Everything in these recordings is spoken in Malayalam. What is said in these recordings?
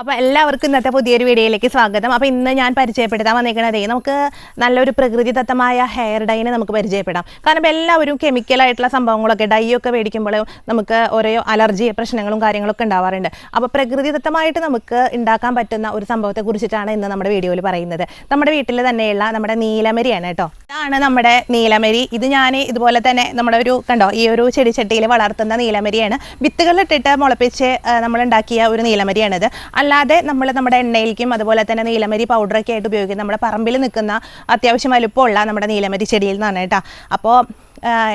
അപ്പോൾ എല്ലാവർക്കും ഇന്നത്തെ പുതിയൊരു വീഡിയോയിലേക്ക് സ്വാഗതം. അപ്പോൾ ഇന്ന് ഞാൻ പരിചയപ്പെടുത്താൻ വന്നിരിക്കുന്നത് നമുക്ക് നല്ലൊരു പ്രകൃതിദത്തമായ ഹെയർ ഡൈനെ നമുക്ക് പരിചയപ്പെടാം. കാരണം ഇപ്പോൾ എല്ലാവരും കെമിക്കലായിട്ടുള്ള സംഭവങ്ങളൊക്കെ ഡൈ ഒക്കെ മേടിക്കുമ്പോൾ നമുക്ക് ഓരോ അലർജി പ്രശ്നങ്ങളും കാര്യങ്ങളൊക്കെ ഉണ്ടാവാറുണ്ട്. അപ്പോൾ പ്രകൃതിദത്തമായിട്ട് നമുക്ക് ഉണ്ടാക്കാൻ പറ്റുന്ന ഒരു സംഭവത്തെ കുറിച്ചിട്ടാണ് ഇന്ന് നമ്മുടെ വീഡിയോയിൽ പറയുന്നത്. നമ്മുടെ വീട്ടിൽ തന്നെയുള്ള നമ്മുടെ നീലമരിയാണ് കേട്ടോ. ഇതാണ് നമ്മുടെ നീലമരി. ഇത് ഞാൻ ഇതുപോലെ തന്നെ നമ്മുടെ ഒരു കണ്ടോ ഈ ഒരു ചെടിച്ചട്ടിയിൽ വളർത്തുന്ന നീലമരിയാണ്. വിത്തുകളിട്ടിട്ട് മുളപ്പിച്ച് ഉണ്ടാക്കിയ ഒരു നീലമരിയാണിത്. അല്ലാതെ നമ്മൾ നമ്മുടെ എണ്ണയിലേക്കും അതുപോലെ തന്നെ നീലമരി പൗഡറൊക്കെ ആയിട്ട് ഉപയോഗിക്കുന്ന നമ്മുടെ പറമ്പിൽ നിൽക്കുന്ന അത്യാവശ്യം വലുപ്പമുള്ള നമ്മുടെ നീലമരി ചെടിയിൽ നിന്നാണ് കേട്ടോ. അപ്പോൾ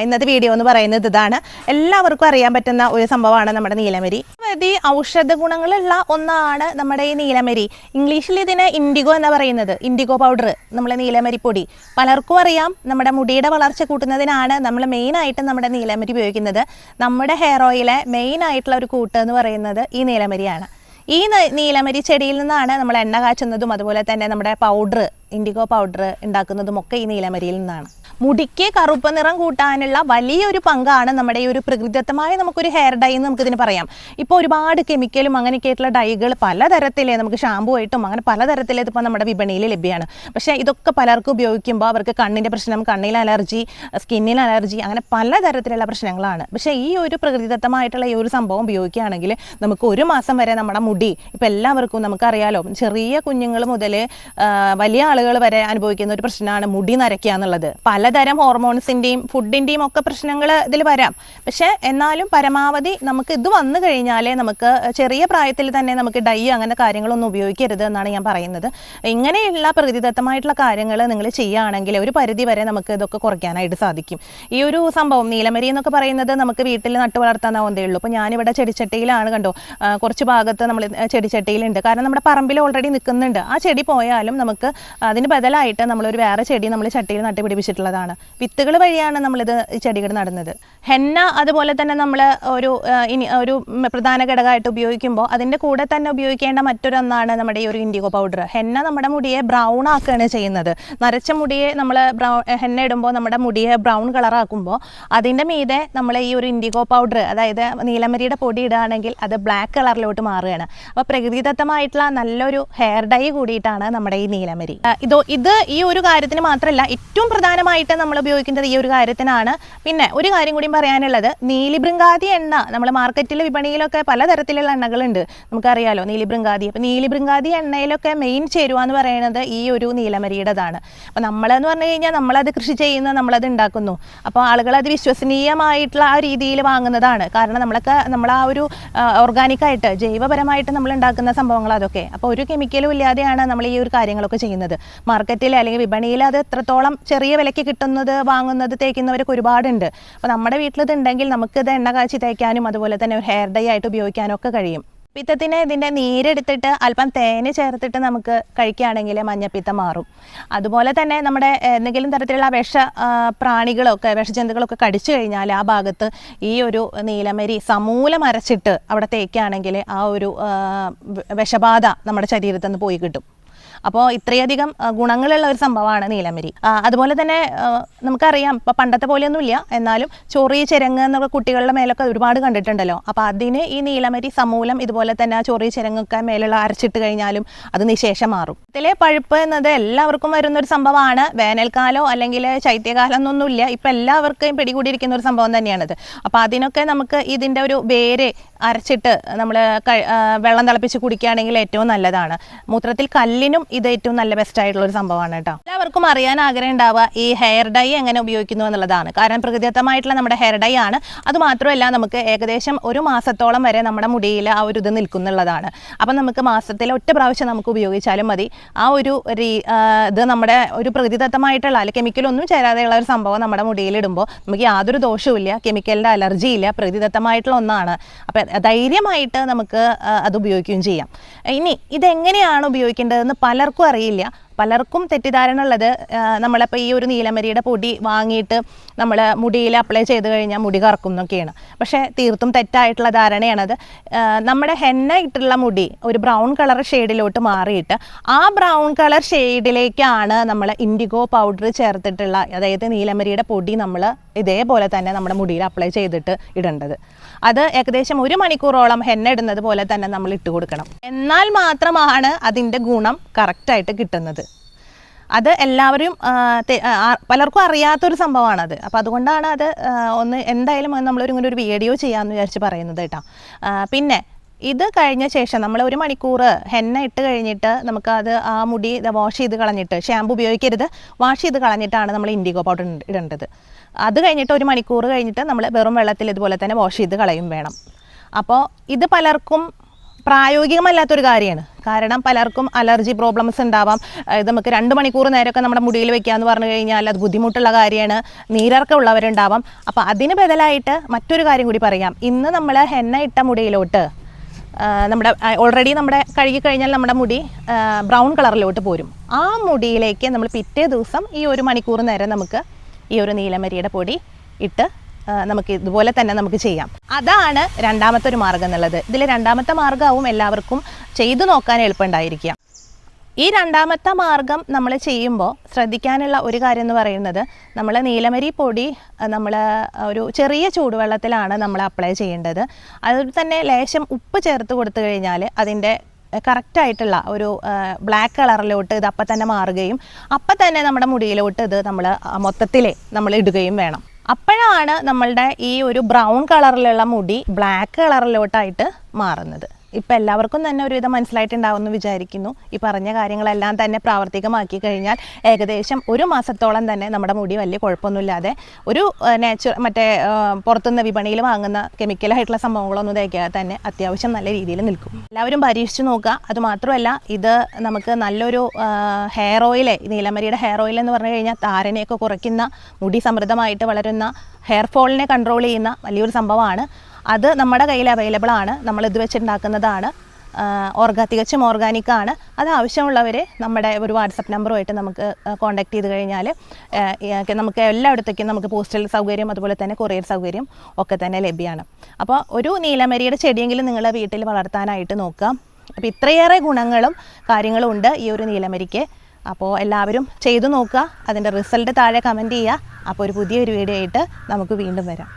ഇന്നത്തെ വീഡിയോ എന്ന് പറയുന്നത് ഇതാണ്. എല്ലാവർക്കും അറിയാൻ പറ്റുന്ന ഒരു സംഭവമാണ് നമ്മുടെ നീലമരി. അതി ഔഷധ ഗുണങ്ങളുള്ള ഒന്നാണ് നമ്മുടെ ഈ നീലമരി. ഇംഗ്ലീഷിൽ ഇതിന് ഇൻഡിഗോ എന്ന് പറയുന്നത്. ഇൻഡിഗോ പൗഡർ നമ്മളെ നീലമരി പൊടി. പലർക്കും അറിയാം നമ്മുടെ മുടിയുടെ വളർച്ച കൂട്ടുന്നതിനാണ് നമ്മൾ മെയിനായിട്ട് നമ്മുടെ നീലമരി ഉപയോഗിക്കുന്നത്. നമ്മുടെ ഹെയർ ഓയിലെ മെയിൻ ആയിട്ടുള്ള ഒരു കൂട്ട് എന്ന് പറയുന്നത് ഈ നീലമരിയാണ്. ഈ നീലമരി ചെടിയിൽ നിന്നാണ് നമ്മൾ എണ്ണ കാച്ചുന്നതും അതുപോലെ തന്നെ നമ്മുടെ പൗഡർ ഇൻഡിഗോ പൗഡർ ഉണ്ടാക്കുന്നതും ഒക്കെ ഈ നീലമരിയിൽ നിന്നാണ്. മുടിക്ക് കറുപ്പ് നിറം കൂട്ടാനുള്ള വലിയൊരു പങ്കാണ് നമ്മുടെ ഈ ഒരു പ്രകൃതിദത്തമായ നമുക്കൊരു ഹെയർ ഡൈ എന്ന് നമുക്കിതിന് പറയാം. ഇപ്പോൾ ഒരുപാട് കെമിക്കലും അങ്ങനെയൊക്കെ ഡൈകൾ പലതരത്തിലെ നമുക്ക് ഷാമ്പു ആയിട്ടും അങ്ങനെ പലതരത്തിലെ ഇതിപ്പോൾ നമ്മുടെ വിപണിയിൽ ലഭ്യമാണ് പക്ഷേ ഇതൊക്കെ പലർക്കും ഉപയോഗിക്കുമ്പോൾ അവർക്ക് കണ്ണിന്റെ പ്രശ്നം കണ്ണിൽ അലർജി സ്കിന്നിൽ അലർജി അങ്ങനെ പലതരത്തിലുള്ള പ്രശ്നങ്ങളാണ്. പക്ഷേ ഈ ഒരു പ്രകൃതിദത്തമായിട്ടുള്ള ഈ ഒരു സംഭവം ഉപയോഗിക്കുകയാണെങ്കിൽ നമുക്ക് ഒരു മാസം വരെ നമ്മുടെ മുടി ഇപ്പോൾ എല്ലാവർക്കും നമുക്കറിയാലോ ചെറിയ കുഞ്ഞുങ്ങൾ മുതൽ വലിയ ആളുകൾ വരെ അനുഭവിക്കുന്ന ഒരു പ്രശ്നമാണ് മുടി നരയ്ക്കുക എന്നുള്ളത്. പലതരം ഹോർമോൺസിന്റെയും ഫുഡിന്റെയും ഒക്കെ പ്രശ്നങ്ങൾ ഇതിൽ വരാം. പക്ഷേ എന്നാലും പരമാവധി നമുക്ക് ഇത് വന്നു കഴിഞ്ഞാലേ നമുക്ക് ചെറിയ പ്രായത്തിൽ തന്നെ നമുക്ക് ഡൈ അങ്ങനെ കാര്യങ്ങളൊന്നും ഉപയോഗിക്കരുത് എന്നാണ് ഞാൻ പറയുന്നത്. ഇങ്ങനെയുള്ള പ്രകൃതിദത്തമായിട്ടുള്ള കാര്യങ്ങൾ നിങ്ങൾ ചെയ്യുകയാണെങ്കിൽ ഒരു പരിധി വരെ നമുക്ക് ഇതൊക്കെ കുറയ്ക്കാനായിട്ട് സാധിക്കും. ഈ ഒരു സംഭവം നീലമരി എന്നൊക്കെ പറയുന്നത് നമുക്ക് വീട്ടിൽ നട്ടു വളർത്താനാവുന്നതേ ഉള്ളൂ. അപ്പോൾ ഞാനിവിടെ ചെടിച്ചട്ടിയിലാണ് കണ്ടോ കുറച്ച് ഭാഗത്ത് നമ്മൾ ചെടിച്ചട്ടിയിലുണ്ട്. കാരണം നമ്മുടെ പറമ്പിൽ ഓൾറെഡി നിൽക്കുന്നുണ്ട് ആ ചെടി പോയാലും നമുക്ക് അതിന് ബദലായിട്ട് നമ്മളൊരു വേറെ ചെടി നമ്മൾ ചട്ടിയിൽ നട്ട് പിടിപ്പിച്ചിട്ടുള്ളതാണ് വിത്തുകൾ വഴിയാണ് നമ്മളിത് ചെടികൾ നടുന്നത്. ഹെന്ന അതുപോലെ തന്നെ നമ്മൾ ഒരു ഇനി ഒരു പ്രധാന ഘടകമായിട്ട് ഉപയോഗിക്കുമ്പോൾ അതിന്റെ കൂടെ തന്നെ ഉപയോഗിക്കേണ്ട മറ്റൊരൊന്നാണ് നമ്മുടെ ഈ ഒരു ഇൻഡിഗോ പൗഡർ ഹെന്ന നമ്മുടെ മുടിയെ ബ്രൗൺ ആക്കുകയാണ് ചെയ്യുന്നത്. നരച്ച മുടിയെ നമ്മൾ ബ്രൗൺ ഹെന്ന ഇടുമ്പോൾ നമ്മുടെ മുടിയെ ബ്രൗൺ കളറാക്കുമ്പോൾ അതിന്റെ മീതെ നമ്മൾ ഈ ഒരു ഇൻഡിഗോ പൗഡർ അതായത് നീലമരിയുടെ പൊടി ഇടുകയാണെങ്കിൽ അത് ബ്ലാക്ക് കളറിലോട്ട് മാറുകയാണ്. അപ്പോൾ പ്രകൃതിദത്തമായിട്ടുള്ള നല്ലൊരു ഹെയർ ഡൈ കൂടിയിട്ടാണ് നമ്മുടെ ഈ നീലമരി. ഇതോ ഇത് ഈ ഒരു കാര്യത്തിന് മാത്രമല്ല ഏറ്റവും പ്രധാനമായിട്ട് നമ്മൾ ഉപയോഗിക്കുന്നത് ഈ ഒരു കാര്യത്തിനാണ്. പിന്നെ ഒരു കാര്യം കൂടി പറയാനുള്ളത്. നീലിബൃങ്കാതി എണ്ണ നമ്മൾ മാർക്കറ്റിൽ വിപണിയിലൊക്കെ പലതരത്തിലുള്ള എണ്ണകളുണ്ട്. നമുക്കറിയാലോ നീലിബൃങ്കാതി അപ്പോൾ നീലിബൃങ്കാതി എണ്ണയിലൊക്കെ മെയിൻ ചേരുവ എന്ന് പറയുന്നത് ഈ ഒരു നീലമരിയുടേതാണ്. അപ്പോൾ നമ്മളെന്ന് പറഞ്ഞു കഴിഞ്ഞാൽ നമ്മളത് കൃഷി ചെയ്യുന്ന നമ്മളത് ഉണ്ടാക്കുന്നു. അപ്പോൾ ആളുകൾ അത് വിശ്വസനീയമായിട്ടുള്ള ആ രീതിയിൽ വാങ്ങുന്നതാണ്. കാരണം നമ്മളൊക്കെ നമ്മൾ ആ ഒരു ഓർഗാനിക്കായിട്ട് ജൈവപരമായിട്ട് നമ്മൾ ഉണ്ടാക്കുന്ന സംഭവങ്ങൾ അതൊക്കെ. അപ്പോൾ ഒരു കെമിക്കലും ഇല്ലാതെയാണ് നമ്മൾ ഈ ഒരു കാര്യങ്ങളൊക്കെ ചെയ്യുന്നത്. മാർക്കറ്റിൽ അല്ലെങ്കിൽ വിപണിയിൽ അത് എത്രത്തോളം ചെറിയ വിലയ്ക്ക് കിട്ടുന്നത് വാങ്ങുന്നത് തേക്കുന്നവരൊക്കെ ഒരുപാടുണ്ട്. അപ്പോൾ നമ്മുടെ വീട്ടിൽ ഇതുണ്ടെങ്കിൽ നമുക്കിത് എണ്ണ കാച്ചി തേക്കാനും അതുപോലെ തന്നെ ഒരു ഹെയർ ഡൈ ആയിട്ട് ഉപയോഗിക്കാനും ഒക്കെ കഴിയും. പിത്തത്തിന് ഇതിന്റെ നീരെടുത്തിട്ട് അല്പം തേന് ചേർത്തിട്ട് നമുക്ക് കഴിക്കുകയാണെങ്കിൽ മഞ്ഞപ്പിത്തം മാറും. അതുപോലെ തന്നെ നമ്മുടെ എന്തെങ്കിലും തരത്തിലുള്ള വിഷ പ്രാണികളൊക്കെ വിഷജന്തുക്കളൊക്കെ കടിച്ചു കഴിഞ്ഞാൽ ആ ഭാഗത്ത് ഈ ഒരു നീലമരി സമൂലം അരച്ചിട്ട് അവിടെ തേക്കുകയാണെങ്കിൽ ആ ഒരു വിഷബാധ നമ്മുടെ ശരീരത്തിൽ നിന്ന് പോയി കിട്ടും. അപ്പോൾ ഇത്രയധികം ഗുണങ്ങളുള്ള ഒരു സംഭവമാണ് നീലമരി അതുപോലെ തന്നെ നമുക്കറിയാം ഇപ്പം പണ്ടത്തെ പോലെയൊന്നുമില്ല. എന്നാലും ചൊറി ചിരങ്ങ് എന്നൊക്കെ കുട്ടികളുടെ മേലൊക്കെ ഒരുപാട് കണ്ടിട്ടുണ്ടല്ലോ. അപ്പോൾ അതിന് ഈ നീലമരി സമൂലം ഇതുപോലെ തന്നെ ആ ചൊറി ചിരങ്ങൊക്കെ മേലുള്ള അരച്ചിട്ട് കഴിഞ്ഞാലും അത് നിശേഷം മാറും. ഇതിലെ പഴുപ്പ് എന്നത് എല്ലാവർക്കും വരുന്ന ഒരു സംഭവമാണ്. വേനൽക്കാലോ അല്ലെങ്കിൽ ശൈത്യകാലം എന്നൊന്നുമില്ല. ഇപ്പം എല്ലാവർക്കും പിടികൂടിയിരിക്കുന്ന ഒരു സംഭവം തന്നെയാണിത്. അപ്പോൾ അതിനൊക്കെ നമുക്ക് ഇതിന്റെ ഒരു വേര് അരച്ചിട്ട് നമ്മൾ വെള്ളം തിളപ്പിച്ച് കുടിക്കുകയാണെങ്കിൽ ഏറ്റവും നല്ലതാണ്. മൂത്രത്തിൽ കല്ലിനും ഇത് ഏറ്റവും നല്ല ബെസ്റ്റ് ആയിട്ടുള്ള ഒരു സംഭവമാണ് കേട്ടോ. എല്ലാവർക്കും അറിയാൻ ആഗ്രഹം ഉണ്ടാവുക ഈ ഹെയർ ഡൈ എങ്ങനെ ഉപയോഗിക്കുന്നു എന്നുള്ളതാണ്. കാരണം പ്രകൃതിദത്തമായിട്ടുള്ള നമ്മുടെ ഹെയർ ഡൈ ആണ്. അത് മാത്രമല്ല നമുക്ക് ഏകദേശം ഒരു മാസത്തോളം വരെ നമ്മുടെ മുടിയിൽ ആ ഒരു ഇത് നിൽക്കുന്നുള്ളതാണ്. അപ്പം നമുക്ക് മാസത്തിൽ ഒറ്റ പ്രാവശ്യം നമുക്ക് ഉപയോഗിച്ചാലും മതി. ആ ഒരു രീ- ഇത് നമ്മുടെ ഒരു പ്രകൃതിദത്തമായിട്ടുള്ള അല്ലെങ്കിൽ കെമിക്കലൊന്നും ചേരാതെയുള്ള ഒരു സംഭവം നമ്മുടെ മുടിയിൽ ഇടുമ്പോൾ നമുക്ക് യാതൊരു ദോഷവുമില്ല കെമിക്കലിന്റെ അലർജി ഇല്ല. പ്രകൃതിദത്തമായിട്ടുള്ള ഒന്നാണ്. അപ്പം ധൈര്യമായിട്ട് നമുക്ക് അത് ഉപയോഗിക്കുകയും ചെയ്യാം. ഇനി ഇതെങ്ങനെയാണ് ഉപയോഗിക്കേണ്ടതെന്ന് പലർക്കും അറിയില്ല. പലർക്കും തെറ്റിദ്ധാരണ ഉള്ളത് നമ്മളിപ്പോൾ ഈ ഒരു നീലമരിയുടെ പൊടി വാങ്ങിയിട്ട് നമ്മൾ മുടിയിൽ അപ്ലൈ ചെയ്ത് കഴിഞ്ഞാൽ മുടി കറക്കും എന്നൊക്കെയാണ്. പക്ഷേ തീർത്തും തെറ്റായിട്ടുള്ള ധാരണയാണത്. നമ്മുടെ ഹെന്ന ഇട്ടുള്ള മുടി ഒരു ബ്രൗൺ കളർ ഷെയ്ഡിലോട്ട് മാറിയിട്ട് ആ ബ്രൗൺ കളർ ഷെയ്ഡിലേക്കാണ് നമ്മൾ ഇൻഡിഗോ പൗഡർ ചേർത്തിട്ടുള്ള അതായത് നീലമരിയുടെ പൊടി നമ്മൾ ഇതേപോലെ തന്നെ നമ്മുടെ മുടിയിൽ അപ്ലൈ ചെയ്തിട്ട് ഇടേണ്ടത്. അത് ഏകദേശം ഒരു മണിക്കൂറോളം ഹെന്ന ഇടുന്നത് പോലെ തന്നെ നമ്മൾ ഇട്ട് കൊടുക്കണം. എന്നാൽ മാത്രമാണ് അതിന്റെ ഗുണം കറക്റ്റായിട്ട് കിട്ടുന്നത്. അത് എല്ലാവരും പലർക്കും അറിയാത്തൊരു സംഭവമാണത്. അപ്പോൾ അതുകൊണ്ടാണ് അത് ഒന്ന് എന്തായാലും നമ്മളൊരു ഇങ്ങനെ ഒരു വീഡിയോ ചെയ്യാമെന്ന് വിചാരിച്ച് പറയുന്നത് കേട്ടോ. പിന്നെ ഇത് കഴിഞ്ഞ ശേഷം നമ്മൾ ഒരു മണിക്കൂർ ഹെന്ന ഇട്ട് കഴിഞ്ഞിട്ട് നമുക്ക് അത് ആ മുടി വാഷ് ചെയ്ത് കളഞ്ഞിട്ട് ഷാമ്പു ഉപയോഗിക്കരുത് വാഷ് ചെയ്ത് കളഞ്ഞിട്ടാണ് നമ്മൾ ഇൻഡിഗോ പൗഡർ ഇടേണ്ടത്. അത് കഴിഞ്ഞിട്ട് ഒരു മണിക്കൂർ കഴിഞ്ഞിട്ട് നമ്മൾ വെറും വെള്ളത്തിൽ ഇതുപോലെ തന്നെ വാഷ് ചെയ്ത് കളയും വേണം. അപ്പോൾ ഇത് പലർക്കും പ്രായോഗികമല്ലാത്തൊരു കാര്യമാണ്. കാരണം പലർക്കും അലർജി പ്രോബ്ലംസ് ഉണ്ടാവാം. ഇത് നമുക്ക് രണ്ട് മണിക്കൂർ നേരമൊക്കെ നമ്മുടെ മുടിയിൽ വെക്കാന്ന് പറഞ്ഞു കഴിഞ്ഞാൽ അത് ബുദ്ധിമുട്ടുള്ള കാര്യമാണ്. നീരിറക്കം ഉള്ളവരുണ്ടാവാം. അപ്പോൾ അതിന് ബദലായിട്ട് മറ്റൊരു കാര്യം കൂടി പറയാം. ഇന്ന് നമ്മൾ ഹെന്ന ഇട്ട മുടിയിലോട്ട് നമ്മുടെ ഓൾറെഡി നമ്മുടെ കഴുകി കഴിഞ്ഞാൽ നമ്മുടെ മുടി ബ്രൗൺ കളറിലോട്ട് പോരും. ആ മുടിയിലേക്ക് നമ്മൾ പിറ്റേ ദിവസം ഈ ഒരു മണിക്കൂർ നേരം നമുക്ക് ഈ ഒരു നീലമരിയുടെ പൊടി ഇട്ട് നമുക്ക് ഇതുപോലെ തന്നെ നമുക്ക് ചെയ്യാം. അതാണ് രണ്ടാമത്തെ ഒരു മാർഗം എന്നുള്ളത്. ഇതിൽ രണ്ടാമത്തെ മാർഗമാവും എല്ലാവർക്കും ചെയ്തു നോക്കാൻ എളുപ്പമുണ്ടായിരിക്കുക ഈ രണ്ടാമത്തെ മാർഗം നമ്മൾ ചെയ്യുമ്പോൾ ശ്രദ്ധിക്കാനുള്ള ഒരു കാര്യം എന്ന് പറയുന്നത് നമ്മൾ നീലമരി പൊടി നമ്മൾ ഒരു ചെറിയ ചൂടുവെള്ളത്തിലാണ് നമ്മൾ അപ്ലൈ ചെയ്യേണ്ടത്. അതുപോലെ തന്നെ ലേശം ഉപ്പ് ചേർത്ത് കൊടുത്തു കഴിഞ്ഞാൽ അതിന്റെ കറക്റ്റായിട്ടുള്ള ഒരു ബ്ലാക്ക് കളറിലോട്ട് ഇത് അപ്പം തന്നെ മാറുകയും അപ്പം തന്നെ നമ്മുടെ മുടിയിലോട്ട് ഇത് നമ്മൾ മൊത്തത്തിലേ നമ്മൾ ഇടുകയും വേണം. അപ്പോഴാണ് നമ്മളുടെ ഈ ഒരു ബ്രൗൺ കളറിലുള്ള മുടി ബ്ലാക്ക് കളറിലോട്ടായിട്ട് മാറുന്നത്. ഇപ്പം എല്ലാവർക്കും തന്നെ ഒരുവിധം മനസ്സിലായിട്ടുണ്ടാവുമെന്ന് വിചാരിക്കുന്നു. ഈ പറഞ്ഞ കാര്യങ്ങളെല്ലാം തന്നെ പ്രാവർത്തികമാക്കി കഴിഞ്ഞാൽ ഏകദേശം ഒരു മാസത്തോളം തന്നെ നമ്മുടെ മുടി വലിയ കുഴപ്പമൊന്നുമില്ലാതെ ഒരു നാച്ചുറൽ മറ്റേ പുറത്തുനിന്ന് വിപണിയിൽ വാങ്ങുന്ന കെമിക്കലായിട്ടുള്ള സംഭവങ്ങളൊന്നും തേക്കാതെ തന്നെ അത്യാവശ്യം നല്ല രീതിയിൽ നിൽക്കും. എല്ലാവരും പരീക്ഷിച്ച് നോക്കുക. അതുമാത്രമല്ല ഇത് നമുക്ക് നല്ലൊരു ഹെയർ ഓയിൽ നീലമരിയുടെ ഹെയർ ഓയിൽ എന്ന് പറഞ്ഞു കഴിഞ്ഞാൽ താരനെയൊക്കെ കുറയ്ക്കുന്ന മുടി സമൃദ്ധമായിട്ട് വളരുന്ന ഹെയർ ഫോളിനെ കൺട്രോൾ ചെയ്യുന്ന വലിയൊരു സംഭവമാണ്. അത് നമ്മുടെ കയ്യിൽ അവൈലബിൾ ആണ്. നമ്മൾ ഇത് വെച്ചുണ്ടാക്കുന്നതാണ്. ഓർഗാ തികച്ചും ഓർഗാനിക് ആണ്. അത് ആവശ്യമുള്ളവരെ നമ്മുടെ ഒരു വാട്സപ്പ് നമ്പറുമായിട്ട് നമുക്ക് കോൺടാക്ട് ചെയ്ത് കഴിഞ്ഞാൽ നമുക്ക് എല്ലായിടത്തേക്കും നമുക്ക് പോസ്റ്റൽ സൗകര്യം അതുപോലെ തന്നെ കൊറിയർ സൗകര്യം ഒക്കെ തന്നെ ലഭ്യമാണ്. അപ്പോൾ ഒരു നീലമരിയുടെ ചെടിയെങ്കിലും നിങ്ങൾ വീട്ടിൽ വളർത്താനായിട്ട് നോക്കുക അപ്പോൾ ഇത്രയേറെ ഗുണങ്ങളും കാര്യങ്ങളും ഉണ്ട് ഈ ഒരു നീലമരിക്ക്. അപ്പോൾ എല്ലാവരും ചെയ്തു നോക്കുക. അതിന്റെ റിസൾട്ട് താഴെ കമന്റ് ചെയ്യുക. അപ്പോൾ ഒരു പുതിയൊരു വീഡിയോ ആയിട്ട് നമുക്ക് വീണ്ടും വരാം.